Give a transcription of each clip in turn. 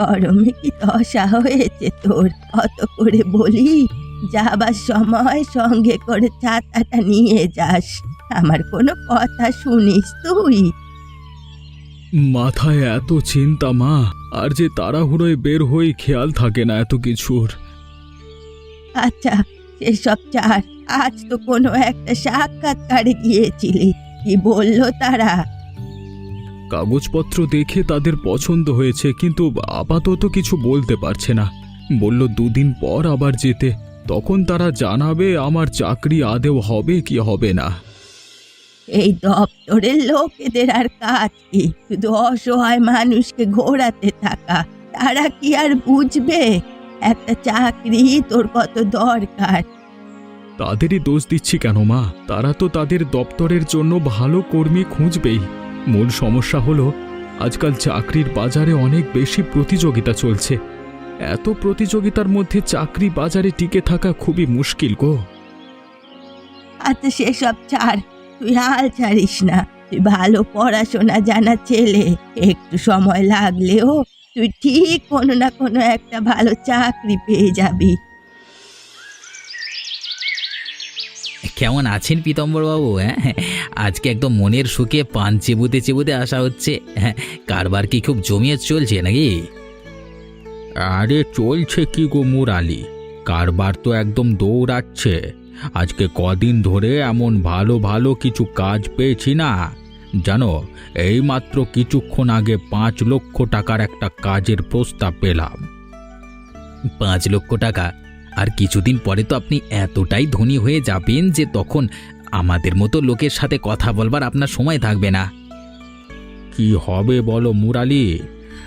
গরমে কি দশা হয়েছে তোর? কত করে বলি? যাবার সময় সঙ্গে করে ছাতাটা নিয়ে যাস। আমার কোনো কথা শুনিস তুই? মাথায় এত চিন্তা মা আর যে তাড়াহুড়োয় বের হই খেয়াল থাকে না এত কিছুর। আচ্ছা এসব চার আজ তো কোনো একটা সাক্ষাৎকারে গিয়েছিলি। কি বলল তারা? কাগজপত্র দেখে তাদের পছন্দ হয়েছে কিন্তু আপাতত কিছু বলতে পারছে না। বলল দুদিন পর আবার যেতে। তখন তারা জানাবে আমার চাকরি আদেও হবে কি হবে না। এই দপ্তরের লোকেদের আর কাজ কি? শুধু অসহায় মানুষকে ঘোরাতে থাকা। তারা কি আর বুঝবে? একটা চাকরি তোর কত দরকার? তাদেরই দোষ দিচ্ছি কেন মা? তারা তো তাদের দপ্তরের জন্য ভালো কর্মী খুঁজবেই। মূল সমস্যা হলো, আজকাল চাকরির বাজারে অনেক বেশি প্রতিযোগিতা চলছে। এত প্রতিযোগিতার মধ্যে চাকরি বাজারে টিকে থাকা খুবই মুশকিল গো। আচ্ছা সেসব ছাড়, তুই হাল ছাড়িস না। তুই ভালো পড়াশোনা জানা ছেলে, একটু সময় লাগলেও তুই ঠিক কোনো না কোনো একটা ভালো চাকরি পেয়ে যাবি। কেমন আছেন পীতম্বরবাবু হ্যাঁ? আজকে একদম মনের সুখে পান চেবুতে চেবুতে আসা হচ্ছে হ্যাঁ? কারবার কি খুব জমিয়ে চলছে নাকি? আরে চলছে কি গো মুর মুরালি কারবার তো একদম দৌড়াচ্ছে। আজকে কদিন ধরে এমন ভালো ভালো কিছু কাজ পেয়েছি না। জানো এইমাত্র কিছুক্ষণ আগে পাঁচ লক্ষ টাকার একটা কাজের প্রস্তাব পেলাম। পাঁচ লক্ষ টাকা? আর কিছুদিন পরে তো আপনি এতটাই ধনী হয়ে যাবেন যে তখন আমাদের মতো লোকের সাথে কথা বলবার আপনার সময় থাকবে না। কি হবে বলো মুরালি?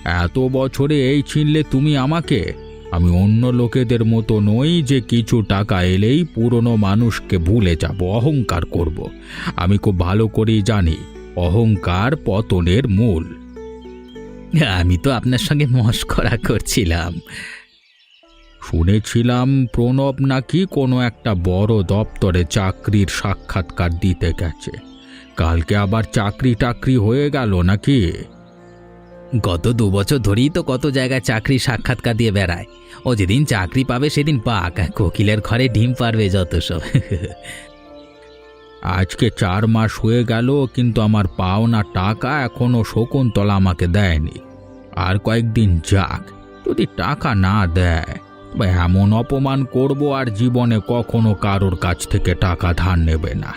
এত বছরে এই চিনলে তুমি আমাকে? আমি অন্য লোকেদের মতো নই যে কিছু টাকা এলেই পুরনো মানুষকে ভুলে যাব অহংকার করব। আমি খুব ভালো করেই জানি অহংকার পতনের মূল। আমি তো আপনার সঙ্গে মস্করা করছিলাম। শুনেছিলাম প্রণব নাকি কোনো একটা বড় দপ্তরে চাকরির সাক্ষাৎকার দিতে গেছে। কালকে আবার চাকরি টাকরি হয়ে গেল নাকি? গত দু বছর ধরেই তো কত জায়গায় চাকরি সাক্ষাৎকার দিয়ে বেড়ায়। ও যেদিন চাকরি পাবে সেদিন পাক কোকিলের ঘরে ডিম পারবে যত সব। আজকে চার মাস হয়ে গেল কিন্তু আমার পাওনা টাকা এখনও শকুন্তলা আমাকে দেয়নি। আর কয়েকদিন যাক যদি টাকা না দেয়। এমন অপমান করব আর জীবনে কখনো কারোর কাছ থেকে টাকা ধার নেবে না।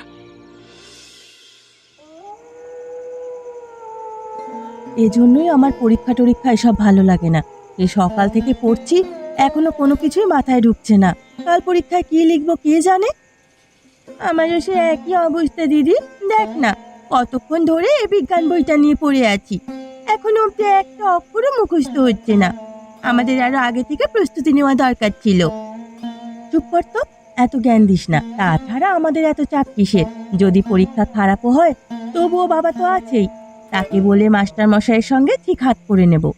এজন্যই আমার পরীক্ষা টরীক্ষা এসব ভালো লাগে না। এই সকাল থেকে পড়ছি, এখনও কোনো কিছুই মাথায় ঢুকছে না। কাল পরীক্ষায় কি লিখব কে জানে? আমারও সে একই অবস্থা, দিদি। দেখ না, কতক্ষণ ধরে এই বিজ্ঞান বইটা নিয়ে পড়ে আছি। এখনও অব্দি একটা অক্ষরও মুখস্থ হচ্ছে না। আমাদের আরও আগে থেকে প্রস্তুতি নেওয়া দরকার ছিল। চুপ কর তো, এত জ্ঞান দিস না। তাছাড়া আমাদের এত চাপ কিসের? যদি পরীক্ষা খারাপও হয়, তবুও বাবা তো আছেই। তাকে বলে মাস্টার মশাইয়ের সঙ্গে ঠিক হাত করে নেব।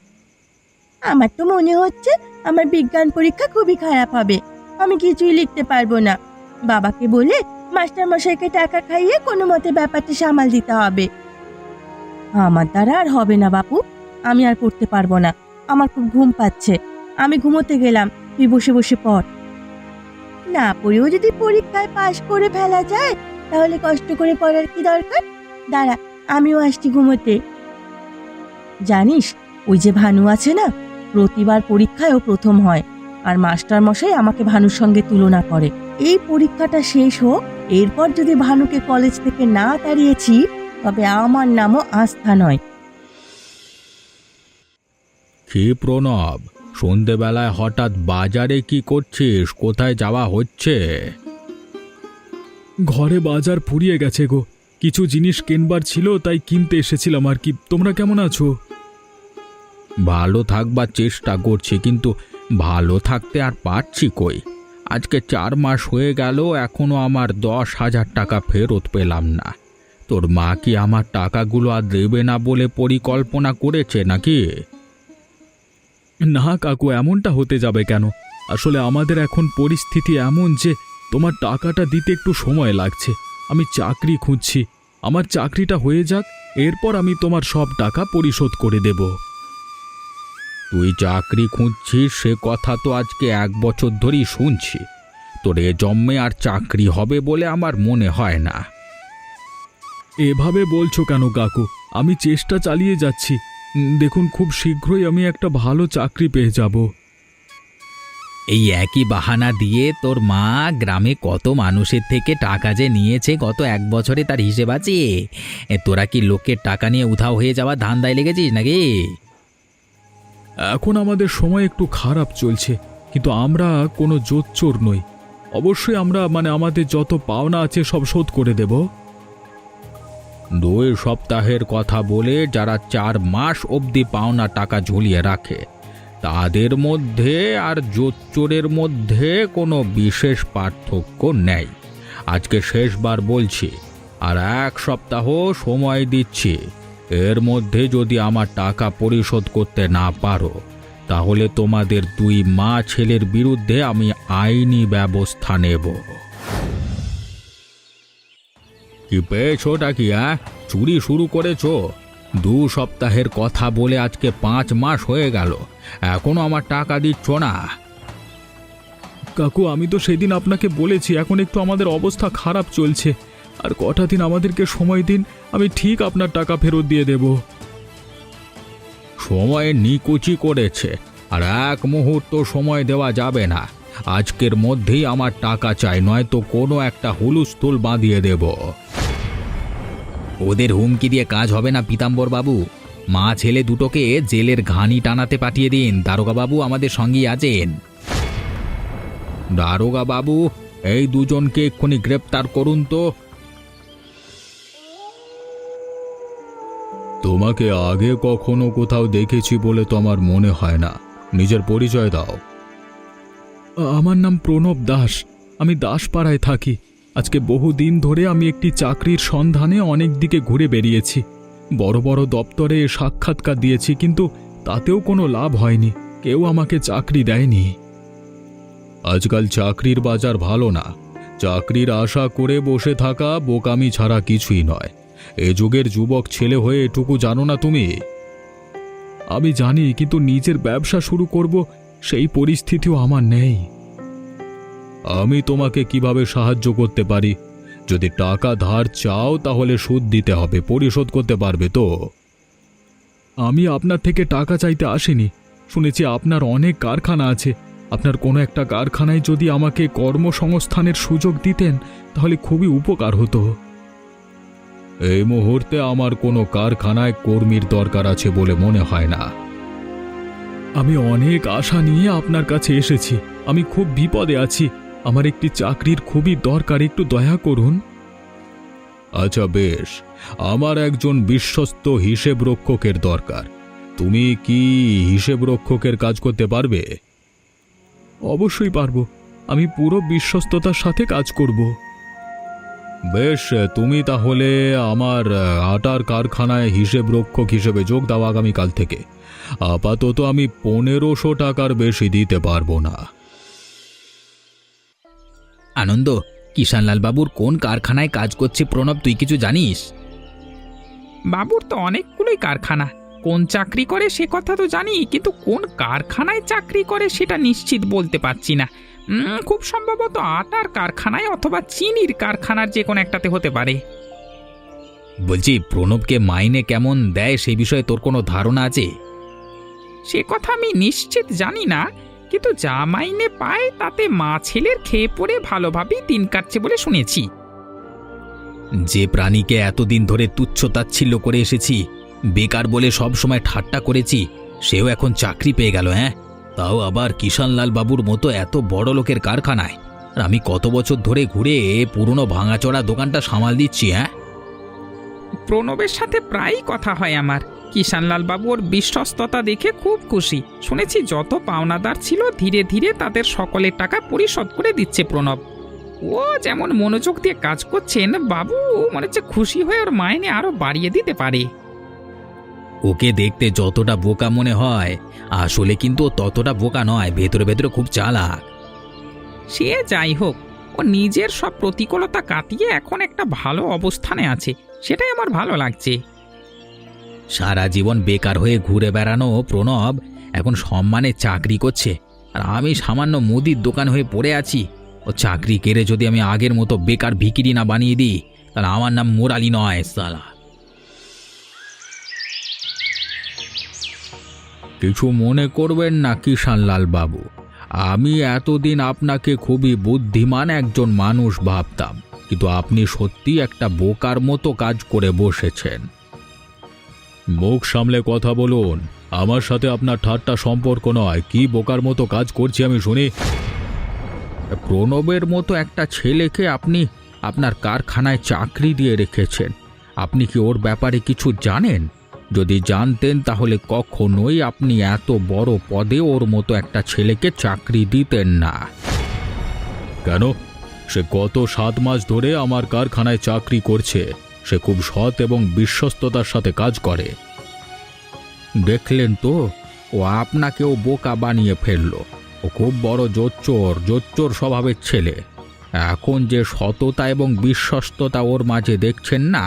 আমার তো মনে হচ্ছে আমার বিজ্ঞান পরীক্ষা খুবই খারাপ হবে। আমি কিছুই লিখতে পারব না। বাবাকে বলে মাস্টার মশাইকে টাকা খাইয়ে কোনো মতে ব্যাপারটা সামাল দিতে হবে। আমার দ্বারা আর হবে না বাপু। আমি আর পড়তে পারব না। আমার খুব ঘুম পাচ্ছে। আমি ঘুমোতে গেলাম। তুই বসে বসে পড়। না পড়েও যদি পরীক্ষায় পাশ করে ফেলা যায়, তাহলে কষ্ট করে পড়ার কি দরকার? দাঁড়া, আমিও আসছি ঘুমোতে। জানিস, ওই যে ভানু আছে না, প্রতিবার পরীক্ষায়ও প্রথম হয়, আর মাস্টার মশাই আমাকে ভানুর সঙ্গে তুলনা করে। এই পরীক্ষাটা শেষ হোক, এরপর যদি ভানুকে কলেজ থেকে না তাড়িয়েছি, তবে আমার নামও আস্থা নয়। কি প্রণব? সন্ধেবেলায় হঠাৎ বাজারে কি করছিস? কোথায় যাওয়া হচ্ছে? ঘরে বাজার ফুরিয়ে গেছে গো। কিছু জিনিস কেনবার ছিল তাই কিনতে এসেছিলাম আর কি। তোমরা কেমন আছো? ভালো থাকবার চেষ্টা করছি কিন্তু ভালো থাকতে আর পারছি কই? আজকে চার মাস হয়ে গেল এখনও আমার দশ হাজার টাকা ফেরত পেলাম না। তোর মা কি আমার টাকাগুলো আর দেবে না বলে পরিকল্পনা করেছে নাকি? না কাকু এমনটা হতে যাবে কেন? আসলে আমাদের এখন পরিস্থিতি এমন যে তোমার টাকাটা দিতে একটু সময় লাগছে। আমি চাকরি খুঁজছি। আমার চাকরিটা হয়ে যাক এরপর আমি তোমার সব টাকা পরিশোধ করে দেব। তুই চাকরি খুঁজছিস সে কথা তো আজকে এক বছর ধরেই শুনছি। তোর এ জন্মে আর চাকরি হবে বলে আমার মনে হয় না। এভাবে বলছো কেন কাকু? আমি চেষ্টা চালিয়ে যাচ্ছি। দেখুন খুব শীঘ্রই আমি একটা ভালো চাকরি পেয়ে যাব। এই একই বাহানা দিয়ে তোর মা গ্রামে কত মানুষের থেকে টাকা যে নিয়েছে গত এক বছরে তার হিসেব আছে? এ, তোরা কি লোকের টাকা নিয়ে উধাও হয়ে যাওয়া ধান্দায় লেগেছিস নাকি? এখন আমাদের সময় একটু খারাপ চলছে কিন্তু আমরা কোনো জোচ্চোর নই। অবশ্যই আমরা মানে আমাদের যত পাওনা আছে সব শোধ করে দেব। দুই সপ্তাহের কথা বলে যারা চার মাস অবধি পাওনা টাকা ঝুলিয়ে রাখে, তাদের মধ্যে আর জোচ্চোরের মধ্যে কোনো বিশেষ পার্থক্য নেই। আজকে শেষবার বলছি, আর এক সপ্তাহ সময় দিচ্ছি। এর মধ্যে যদি আমার টাকা পরিশোধ করতে না পারো, তাহলে তোমাদের দুই মা ছেলের বিরুদ্ধে আমি আইনি ব্যবস্থা নেব। কি পেয়েছোটা কি হ্যাঁ চুরি শুরু করেছ। দু সপ্তাহের কথা বলে আজকে পাঁচ মাস হয়ে গেল। এখনও আমার টাকা দিচ্ছ না। কাকু আমি তো সেদিন আপনাকে বলেছি এখন একটু আমাদের অবস্থা খারাপ চলছে। আর কটা দিন আমাদেরকে সময় দিন আমি ঠিক আপনার টাকা ফেরত দিয়ে দেব। সময় নিকুচি করেছে আর এক মুহূর্ত সময় দেওয়া যাবে না। আজকের মধ্যেই আমার টাকা চাই নয়তো কোনো একটা হুলুস্থুল বাঁধিয়ে দেব। ওদের হুমকি দিয়ে কাজ হবে না, পিতাম্বর বাবু। মা ছেলে দুটোকে জেলের ঘানি টানাতে পাঠিয়ে দিন। দারোগা বাবু আমাদের সঙ্গেই আছেন। দারোগা বাবু, এই দুজনকে এক্ষুনি গ্রেপ্তার করুন তো। তোমাকে আগে কখনো কোথাও দেখেছি বলে তো আমার মনে হয় না। নিজের পরিচয় দাও। আমার নাম প্রণব দাস। আমি দাসপাড়ায় থাকি। আজকে বহুদিন ধরে আমি একটি চাকরির সন্ধানে অনেক দিকে ঘুরে বেরিয়েছি। বড় বড় দপ্তরে সাক্ষাৎকার দিয়েছি, কিন্তু তাতেও কোনো লাভ হয়নি। কেউ আমাকে চাকরি দেয়নি। আজকাল চাকরির বাজার ভালো না। চাকরির আশা করে বসে থাকা বোকামি ছাড়া কিছুই নয়। এ যুগের যুবক ছেলে হয়ে এটুকু জানো না তুমি? আমি জানি, কিন্তু নিজের ব্যবসা শুরু করব, সেই পরিস্থিতিও আমার নেই। আমি তোমাকে কীভাবে সাহায্য করতে পারি? যদি টাকা ধার চাও, তাহলে সুদ দিতে হবে, পরিশোধ করতে পারবে তো? আমি আপনার থেকে টাকা চাইতে আসিনি। শুনেছি আপনার অনেক কারখানা আছে। আপনার কোনো একটা কারখানায় যদি আমাকে কর্মসংস্থানের সুযোগ দিতেন, তাহলে খুবই উপকার হতো। এই মুহূর্তে আমার কোনো কারখানায় কর্মীর দরকার আছে বলে মনে হয় না। আমি অনেক আশা নিয়ে আপনার কাছে এসেছি। আমি খুব বিপদে আছি। আমার একটি চাকরির খুবই দরকার একটু দয়া করুন। আচ্ছা বেশ। আমার একজন বিশ্বস্ত হিসেব রক্ষকের দরকার। তুমি কি হিসেব রক্ষকের কাজ করতে পারবে? অবশ্যই পারব। আমি পুরো বিশ্বস্ততার সাথে কাজ করব। বেশ তুমি তাহলে আমার আটার কারখানায় হিসেব রক্ষক হিসেবে যোগ দাও আগামীকাল থেকে। আপাতত আমি পনেরোশো টাকার বেশি দিতে পারব না। আনন্দ। কিষানলাল বাবুর কোন কারখানায় কাজ করছে প্রণব তুই কিছু জানিস? বাবুর তো অনেকগুলোই কারখানা। কোন চাকরি করে সে কথা তো জানি কিন্তু কোন কারখানায় চাকরি করে সেটা নিশ্চিত বলতে পারছি না। উম, খুব সম্ভবত আটার কারখানায় অথবা চিনির কারখানার যে কোনো একটাতে হতে পারে। বলছি প্রণবকে মাইনে কেমন দেয় সেই বিষয়ে তোর কোনো ধারণা আছে? সে কথা আমি নিশ্চিত জানি না কিন্তু যা মাইনে পায় তাতে মা ছেলের খেয়ে পড়ে ভালোভাবেই দিন কাটছে বলে শুনেছি। যে প্রাণীকে এতদিন ধরে তুচ্ছ তাচ্ছিল্য করে এসেছি বেকার বলে সব সময় ঠাট্টা করেছি সেও এখন চাকরি পেয়ে গেল হ্যাঁ? তাও আবার কিষানলাল বাবুর মতো এত বড় লোকের কারখানায়। আর আমি কত বছর ধরে ঘুরে পুরনো ভাঙাচড়া দোকানটা সামাল দিচ্ছি হ্যাঁ? প্রণবের সাথে প্রায়ই কথা হয় আমার। কিষানলাল বাবু ওর বিশ্বস্ততা দেখে খুব খুশি। শুনেছি যত পাওনাদার ছিল ধীরে ধীরে তাদের সকলের টাকা পরিশোধ করে দিচ্ছে প্রণব। ও যেমন মনোযোগ দিয়ে কাজ করছেন বাবু মনে হচ্ছে খুশি হয়ে ওর মাইনে আরও বাড়িয়ে দিতে পারে। ওকে দেখতে যতটা বোকা মনে হয় আসলে কিন্তু ও ততটা বোকা নয় ভেতরে ভেতরে খুব চালাক। সে যাই হোক ও নিজের সব প্রতিকূলতা কাটিয়ে এখন একটা ভালো অবস্থানে আছে সেটাই আমার ভালো লাগছে। সারা জীবন বেকার হয়ে ঘুরে বেড়ানো প্রণব এখন সম্মানে চাকরি করছে। আর আমি সামান্য মুদির দোকান হয়ে পড়ে আছি। ও চাকরি কেড়ে যদি আমি আগের মতো বেকার ভিকিরি না বানিয়ে দিই, তাহলে আমার নাম মোরালি নয় সালা। কিছু মনে করবেন না কিষানলাল বাবু। আমি এতদিন আপনাকে খুবই বুদ্ধিমান একজন মানুষ ভাবতাম, কিন্তু আপনি সত্যি একটা বোকার মতো কাজ করে বসেছেন। মুখ সামলে কথা বলুন। আমার সাথে আপনার ঠাট্টা সম্পর্ক নয়। কি বোকার মতো কাজ করছি আমি শুনি। প্রণবের মতো একটা ছেলেকে আপনি আপনার কারখানায় চাকরি দিয়ে রেখেছেন। আপনি কি ওর ব্যাপারে কিছু জানেন? যদি জানতেন তাহলে কখনোই আপনি এত বড় পদে ওর মতো একটা ছেলেকে চাকরি দিতেন না। কেন? সে গত সাত মাস ধরে আমার কারখানায় চাকরি করছে। সে খুব সৎ এবং বিশ্বস্ততার সাথে কাজ করে। দেখলেন তো, ও আপনাকেও বোকা বানিয়ে ফেলল। ও খুব বড় জোচ্চোর জোচ্চোর স্বভাবের ছেলে। এখন যে সততা এবং বিশ্বস্ততা ওর মাঝে দেখছেন না,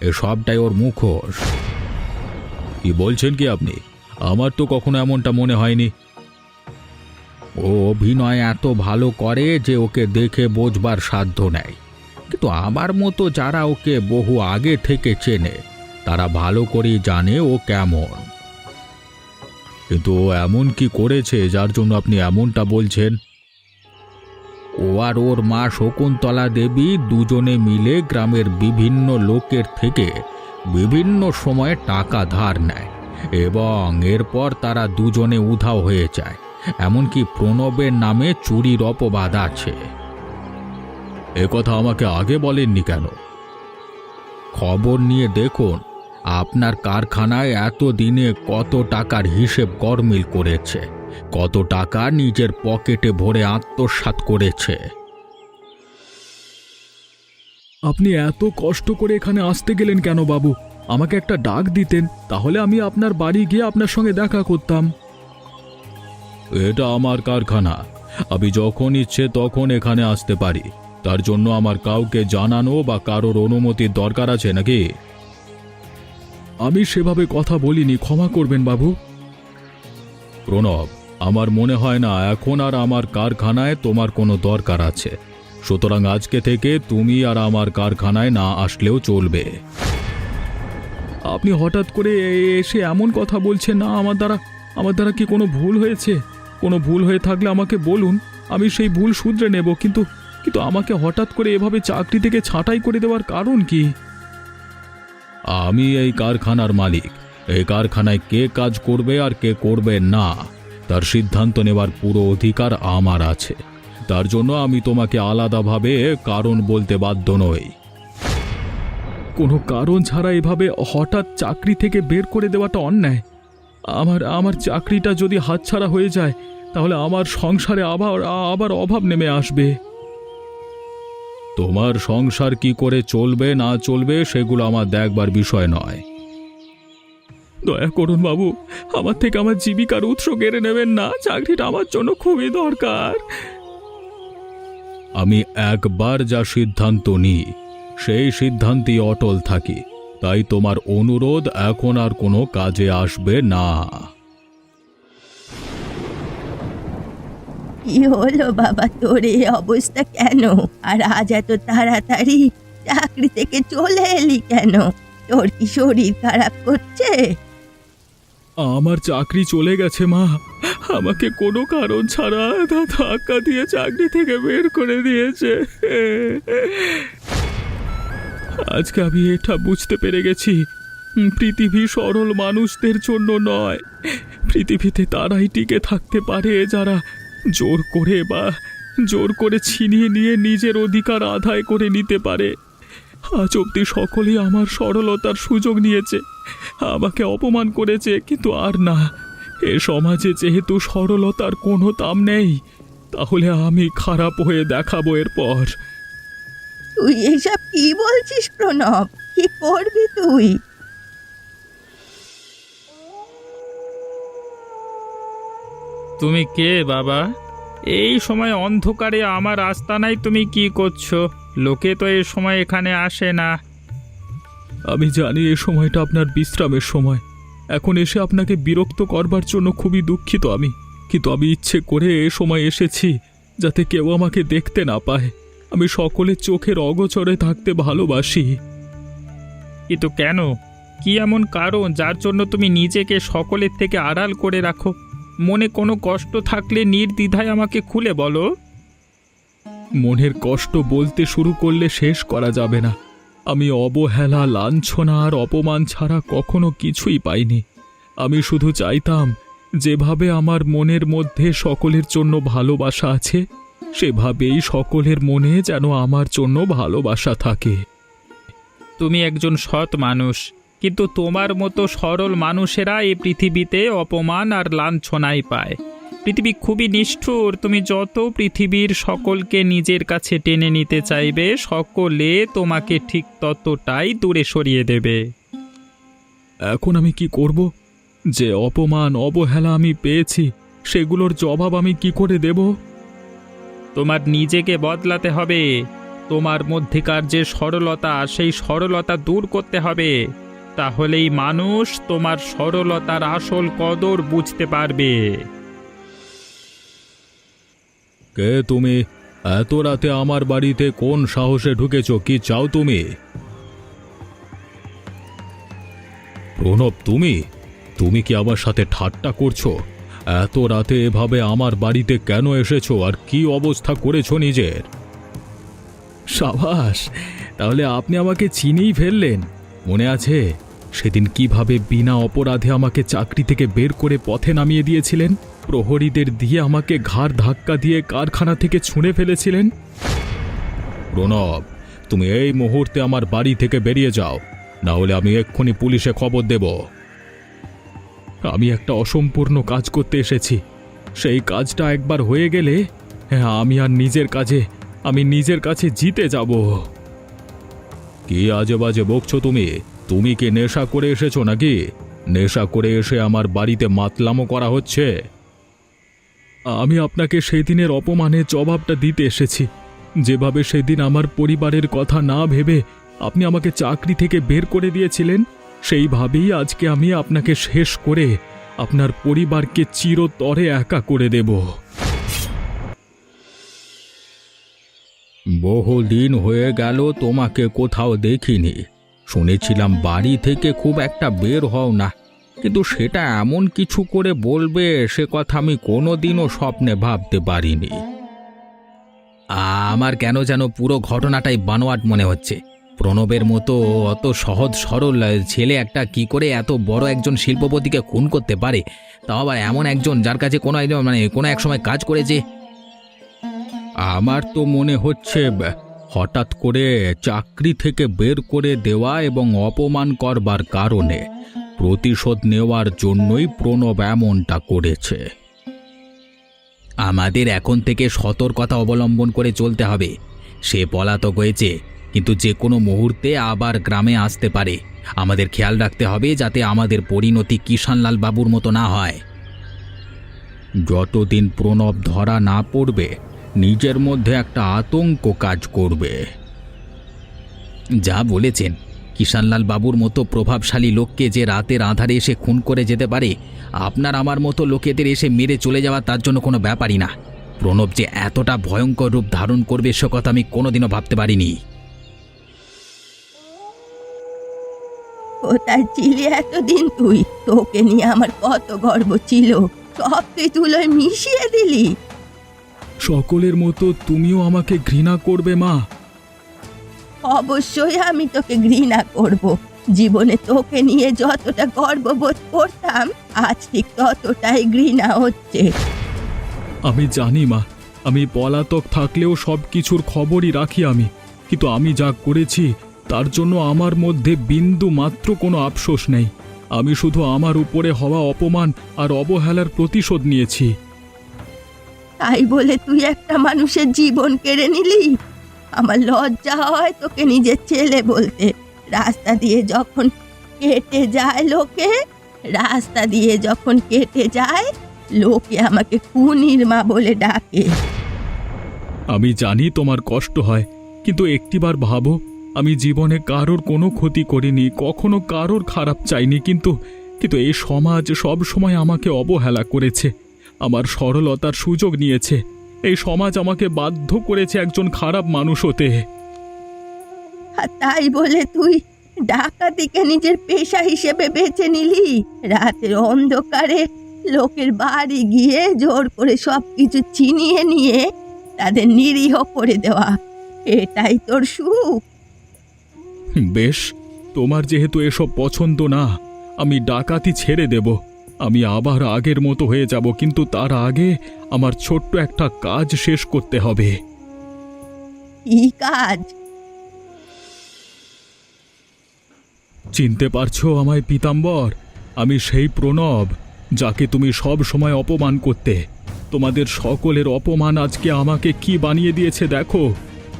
এ সবটাই ওর মুখোশ। কি বলছেন কি আপনি? আমার তো কখনো এমনটা মনে হয়নি। ও অভিনয় এত ভালো করে যে ওকে দেখে বোঝবার সাধ্য নেয় কিন্তু আমার মতো যারা ওকে বহু আগে থেকে চেনে, তারা ভালো করেই জানে ও কেমন। কিন্তু ও এমন কি করেছে যার জন্য আপনি এমনটা বলছেন? ও আর ওর মা শকুন্তলা দেবী দুজনে মিলে গ্রামের বিভিন্ন লোকের থেকে বিভিন্ন সময়ে টাকা ধার নেয় এবং এরপর তারা দুজনে উধাও হয়ে যায়। এমনকি প্রণবের নামে চুরির অপবাদ আছে। কথা আমাকে আগে বলেননি কেন? খবর নিয়ে দেখুন, আপনার কারখানায় এত দিনে কত টাকার হিসেব গরমিল করেছে, কত টাকা নিজের পকেটে ভরে আত্মসাৎ করেছে। আপনি এত কষ্ট করে এখানে আসতে গেলেন কেন বাবু? আমাকে একটা ডাক দিতেন, তাহলে আমি আপনার বাড়ি গিয়ে আপনার সঙ্গে দেখা করতাম। এটা আমার কারখানা। আমি যখন ইচ্ছে তখন এখানে আসতে পারি। তার জন্য আমার কাউকে জানানো বা কারোর অনুমতির দরকার আছে নাকি? আমি সেভাবে কথা বলিনি, ক্ষমা করবেন বাবু। প্রণব, আমার মনে হয় না, এখন আর আমার কারখানায় তোমার কোনো দরকার আছে। সুতরাং আজকে থেকে তুমি আর আমার কারখানায় না আসলেও চলবে। আপনি হঠাৎ করে এসে এমন কথা বলছেন না, আমার দ্বারা আমার দ্বারা কি কোনো ভুল হয়েছে? কোনো ভুল হয়ে থাকলে আমাকে বলুন, আমি সেই ভুল শুধরে নেব, কিন্তু কিন্তু আমাকে হঠাৎ করে এভাবে চাকরি থেকে ছাঁটাই করে দেওয়ার কারণ কি? আমি এই কারখানার মালিক। এই কারখানায় কে কাজ করবে আর কে করবে না তার সিদ্ধান্ত নেওয়ার পুরো অধিকার আমার আছে। তার জন্য আমি তোমাকে আলাদাভাবে কারণ বলতে বাধ্য নই। কোনো কারণ ছাড়া এভাবে হঠাৎ চাকরি থেকে বের করে দেওয়াটা অন্যায়। আমার আমার চাকরিটা যদি হাতছাড়া হয়ে যায় তাহলে আমার সংসারে আবার আবার অভাব নেমে আসবে। তোমার সংসার কি করে চলবে, না চলবে, সেগুলো আমার দেখবার বিষয় নয়। দয়া করুন বাবু, আমার থেকে আমার জীবিকার উৎস কেড়ে নেবেন না, চাকরিটা আমার জন্য খুবই দরকার। আমি একবার যা সিদ্ধান্ত নিই, সেই সিদ্ধান্তই অটল থাকি, তাই তোমার অনুরোধ এখন আর কোনো কাজে আসবে না। কি হলো বাবা তোর? এই অবস্থা কেন? আর আজ এত তাড়াতাড়ি চাকরি থেকে চলে এলি কেন? তোর কি শরীর খারাপ করছে? আমার চাকরি চলে গেছে মা। আমাকে কোনো কারণ ছাড়া ধাক্কা দিয়ে চাকরি থেকে বের করে দিয়েছে। আজকে আমি এটা বুঝতে পেরে গেছি। পৃথিবী সরল মানুষদের জন্য নয়। পৃথিবীতে তারাই টিকে থাকতে পারে যারা জোর করে বা জোর করে ছিনিয়ে নিয়ে নিজের অধিকার আদায় করে নিতে পারে। আজ অব্দি সকলেই আমার সরলতার সুযোগ নিয়েছে। আমাকে অপমান করেছে, কিন্তু আর না। এ সমাজে যেহেতু সরলতার কোনো দাম নেই, তাহলে আমি খারাপ হয়ে দেখাবো এরপর। তুই এসব কি বলছিস প্রণব? কি করবি তুই? তুমি কে বাবা? এই সময় অন্ধকারে আমার আস্তানায় তুমি কি করছ? লোকে তো এই সময় এখানে আসে না। আমি জানি এই সময়টা আপনার বিশ্রামের সময়। এখন এসে আপনাকে বিরক্ত করবার জন্য খুবই দুঃখিত আমি। কিন্তু আমি ইচ্ছে করে এ সময় এসেছি যাতে কেউ আমাকে দেখতে না পায়। আমি সকলের চোখের অগোচরে থাকতে ভালোবাসি। কিন্তু কেন? কি এমন কারণ যার জন্য তুমি নিজেকে সকলের থেকে আড়াল করে রাখো? মনে কোনো কষ্ট থাকলে নির্দ্বিধায় আমাকে খুলে বলো। মনের কষ্ট বলতে শুরু করলে শেষ করা যাবে না। আমি অবহেলা, লাঞ্ছনা আর অপমান ছাড়া কখনো কিছুই পাইনি। আমি শুধু চাইতাম, যেভাবে আমার মনের মধ্যে সকলের জন্য ভালোবাসা আছে, সেভাবেই সকলের মনে যেন আমার জন্য ভালোবাসা থাকে। তুমি একজন সৎ মানুষ। কিন্তু তোমার মতো সরল মানুষেরা এই পৃথিবীতে অপমান আর লাঞ্ছনাই পায়। পৃথিবী খুবই নিষ্ঠুর তুমি যত পৃথিবীর সকলকে নিজের কাছে টেনে নিতে চাইবে সকলে তোমাকে ঠিক ততটাই দূরে সরিয়ে দেবে। এখন আমি কি করব? যে অপমান অবহেলা আমি পেয়েছি সেগুলোর জবাব আমি কি করে দেব? তোমার নিজেকে বদলাতে হবে তোমার মধ্যেকার যে সরলতা সেই সরলতা দূর করতে হবে। তাহলেই মানুষ তোমার সরলতার আসল কদর বুঝতে পারবে। কে তুমি? এত রাতে আমার বাড়িতে কোন সাহসে ঢুকেছ? কি চাও তুমি? প্রণব, তুমি? তুমি কি আমার সাথে ঠাট্টা করছ? এত রাতে এভাবে আমার বাড়িতে কেন এসেছ? আর কি অবস্থা করেছ নিজের? সাবাস, তাহলে আপনি আমাকে চিনেই ফেললেন। মনে আছে? সেদিন কীভাবে বিনা অপরাধে আমাকে চাকরি থেকে বের করে পথে নামিয়ে দিয়েছিলেন? প্রহরীদের দিয়ে আমাকে ঘাড় ধাক্কা দিয়ে কারখানা থেকে ছুঁড়ে ফেলেছিলেন? প্রণব, তুমি এই মুহূর্তে আমার বাড়ি থেকে বেরিয়ে যাও। না হলে আমি এক্ষুনি পুলিশে খবর দেব। আমি একটা অসম্পূর্ণ কাজ করতে এসেছি। সেই কাজটা একবার হয়ে গেলে হ্যাঁ আমি আর নিজের কাজে, আমি নিজের কাছে জিতে যাব। কি আজে বাজে বকছো তুমি? তুমি কি নেশা করে এসেছ নাকি? নেশা করে এসে আমার বাড়িতে মাতলামো করা হচ্ছে? আমি আপনাকে সেদিনের অপমানের জবাবটা দিতে এসেছি। যেভাবে সেদিন আমার পরিবারের কথা না ভেবে আপনি আমাকে চাকরি থেকে বের করে দিয়েছিলেন, সেইভাবেই আজকে আমি আপনাকে শেষ করে আপনার পরিবারকে চিরতরে একা করে দেব। বহুদিন হয়ে গেল তোমাকে কোথাও দেখিনি। শুনেছিলাম বাড়ি থেকে খুব একটা বের হও না। কিন্তু সেটা এমন কিছু করে বলবে, সে কথা আমি কোনোদিনও স্বপ্নে ভাবতে পারিনি। আমার কেন যেন পুরো ঘটনাটাই বানোয়াট মনে হচ্ছে। প্রণবের মতো অত সহজ সরল ছেলে একটা কি করে এত বড় একজন শিল্পপতিকে খুন করতে পারে? তাও আবার এমন একজন যার কাছে কোনো একজন মানে কোনো এক সময় কাজ করেছে আমার তো মনে হচ্ছে হঠাৎ করে চাকরি থেকে বের করে দেওয়া এবং অপমান করবার কারণে প্রতিশোধ নেওয়ার জন্যই প্রণব এমনটা করেছে। আমাদের এখন থেকে সতর্কতা অবলম্বন করে চলতে হবে। সে পলাতক হয়েছে কিন্তু যে কোনো মুহূর্তে আবার গ্রামে আসতে পারে। আমাদের খেয়াল রাখতে হবে যাতে আমাদের পরিণতি কিষানলাল বাবুর মতো না হয়। যতদিন প্রণব ধরা না পড়বে নিজের মধ্যে একটা আতঙ্ক কাজ করবে। যা বলেছেন, কিষানলাল বাবুর মতো প্রভাবশালী লোককে যে রাতের আধারে এসে খুন করে যেতে পারে, আপনার আমার মতো লোকেদের এসে মেরে চলে যাওয়া তার জন্য কোনো ব্যাপারই না। প্রণব যে এতটা ভয়ঙ্কর রূপ ধারণ করবে সে কথা আমি কোনোদিনও ভাবতে পারিনি। কোথায় ছিলি এতদিন তুই। তোকে নিয়ে আমার কত গর্ব ছিল। সব তুই তুলোয় মিশিয়ে দিলি। সকলের মতো তুমিও আমাকে ঘৃণা করবে মা। অবশ্যই আমি তোকে ঘৃণা করব। জীবনে তোকে নিয়ে যতটা গর্ববোধ করতাম আজ ঠিক ততটাই ঘৃণা হচ্ছে। আমি জানি মা। আমি পলাতক থাকলেও সব কিছুর খবরই রাখি আমি। কিন্তু আমি যা করেছি তার জন্য আমার মধ্যে বিন্দু মাত্র কোনো আফসোস নেই। আমি শুধু আমার উপরে হওয়া অপমান আর অবহেলার প্রতিশোধ নিয়েছি। তাই বলে তুই একটা মানুষের জীবন কেড়ে নিলি? আমার লজ্জা হয় তোকে নিজের ছেলে বলতে। রাস্তা দিয়ে যখন কেটে যায় লোকে, রাস্তা দিয়ে যখন কেটে যায়, লোকে আমাকে খুনির মা বলে ডাকে। আমি জানি তোমার কষ্ট হয়, কিন্তু একটিবার ভাবো, আমি জীবনে কারোর কোনো ক্ষতি করিনি, কখনো কারোর খারাপ চাইনি, কিন্তু কিন্তু এই সমাজ সব সময় আমাকে অবহেলা করেছে। আমার সরলতার সুযোগ নিয়েছে। এই সমাজ আমাকে বাধ্য করেছে একজন খারাপ মানুষ হতে। আর তাই বলে তুই ডাকাতিকে নিজের পেশা হিসেবে বেছে নিলি? রাতের অন্ধকারে লোকের বাড়ি গিয়ে জোর করে সব কিছু ছিনিয়ে নিয়ে তাদের নিরীহ করে দেওয়া। এটাই তোর সুখ। বেশ তোমার যেহেতু এসব পছন্দ না আমি ডাকাতি ছেড়ে দেব। আমি আবার আগের মতো হয়ে যাব কিন্তু তার আগে আমার ছোট্ট একটা কাজ শেষ করতে হবে। কি কাজ? চিনতে পারছ আমায় পিতাম্বর? আমি সেই প্রণব যাকে তুমি সব সময় অপমান করতে। তোমাদের সকলের অপমান আজকে আমাকে কি বানিয়ে দিয়েছে দেখো।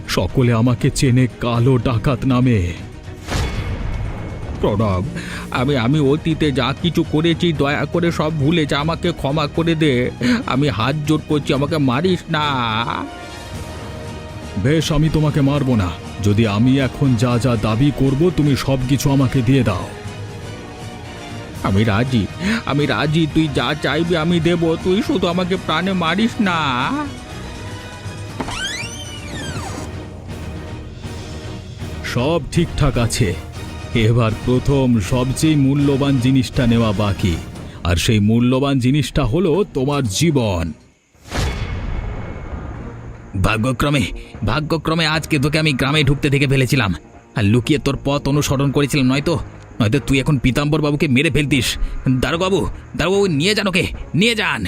সকলে আমাকে চেনে কালো ডাকাত নামে। প্রণব, আমি আমি অতীতে যা কিছু করেছি, দয়া করে সব ভুলে যা, আমাকে ক্ষমা করে দে। আমি হাত জোর করছি, আমাকে মারিস না। বেশ, আমি তোমাকে মারবো না। যদি আমি এখন যা যা দাবি করব, তুমি সব কিছু আমাকে দিয়ে দাও। আমি রাজি আমি রাজি, তুই যা চাইবি আমি দেব, তুই শুধু আমাকে প্রাণে মারিস না। সব ঠিকঠাক আছে। এবার প্রথম সবচেয়ে মূল্যবান জিনিসটা নেওয়া বাকি। আর সেই মূল্যবান জিনিসটা হলো তোমার জীবন। ভাগ্যক্রমে ভাগ্যক্রমে আজকে তোকে আমি গ্রামে ঢুকতে থেকে ফেলেছিলাম। আর লুকিয়ে তোর পথ অনুসরণ করেছিলাম নয়তো নয়তো তুই এখন পীতাম্বর বাবুকে মেরে ফেলতিস। দারোগাবু দারোগাবু, নিয়ে যান ওকে, নিয়ে যান।